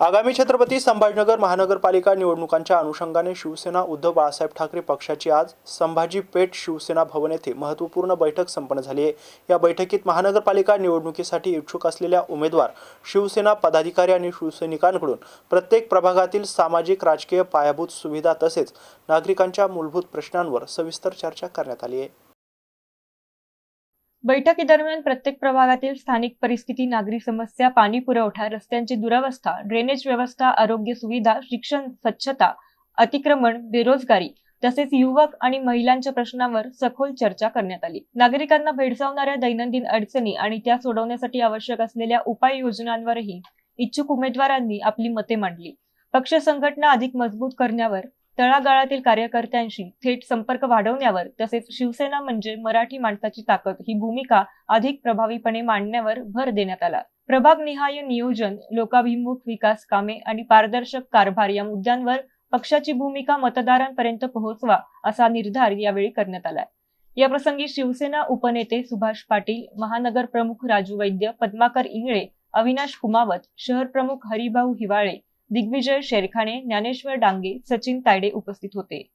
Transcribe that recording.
आगामी छत्रपती संभाजीनगर महानगरपालिका निवडणुकांच्या अनुषंगाने शिवसेना उद्धव बाळासाहेब ठाकरे पक्षाची आज संभाजी पेठ शिवसेना भवन येथे महत्त्वपूर्ण बैठक संपन्न झाली आहे. या बैठकीत महानगरपालिका निवडणुकीसाठी इच्छुक असलेल्या उमेदवार शिवसेना पदाधिकारी आणि शिवसैनिकांकडून प्रत्येक प्रभागातील सामाजिक राजकीय पायाभूत सुविधा तसेच नागरिकांच्या मूलभूत प्रश्नांवर सविस्तर चर्चा करण्यात आली आहे. बैठकीदरम्यान प्रत्येक प्रभागातील स्थानिक परिस्थिती नागरी समस्या पाणी पुरवठा रस्त्यांची दुरावस्था ड्रेनेज व्यवस्था आरोग्य सुविधा शिक्षण स्वच्छता अतिक्रमण बेरोजगारी तसेच युवक आणि महिलांच्या प्रश्नांवर सखोल चर्चा करण्यात आली. नागरिकांना भेडसावणाऱ्या दैनंदिन अडचणी आणि त्या सोडवण्यासाठी आवश्यक असलेल्या उपाययोजनांवरही इच्छुक उमेदवारांनी आपली मते मांडली. पक्ष संघटना अधिक मजबूत करण्यावर तळागाळातील कार्यकर्त्यांशी थेट संपर्क वाढवण्यावर तसेच शिवसेना म्हणजे मराठी माणसाची ताकद ही भूमिका अधिक प्रभावीपणे मांडण्यावर भर देण्यात आला. प्रभागनिहाय नियोजन लोकाभिमुख विकास कामे आणि पारदर्शक कारभार या मुद्द्यांवर पक्षाची भूमिका मतदारांपर्यंत पोहोचवा असा निर्धार यावेळी करण्यात आलाय. या प्रसंगी शिवसेना उपनेते सुभाष पाटील महानगर प्रमुख राजू वैद्य पद्माकर इंगळे अविनाश कुमावत शहर प्रमुख हरिभाऊ हिवाळे दिग्विजय शेरखाणे ज्ञानेश्वर डांगे सचिन तायडे उपस्थित होते.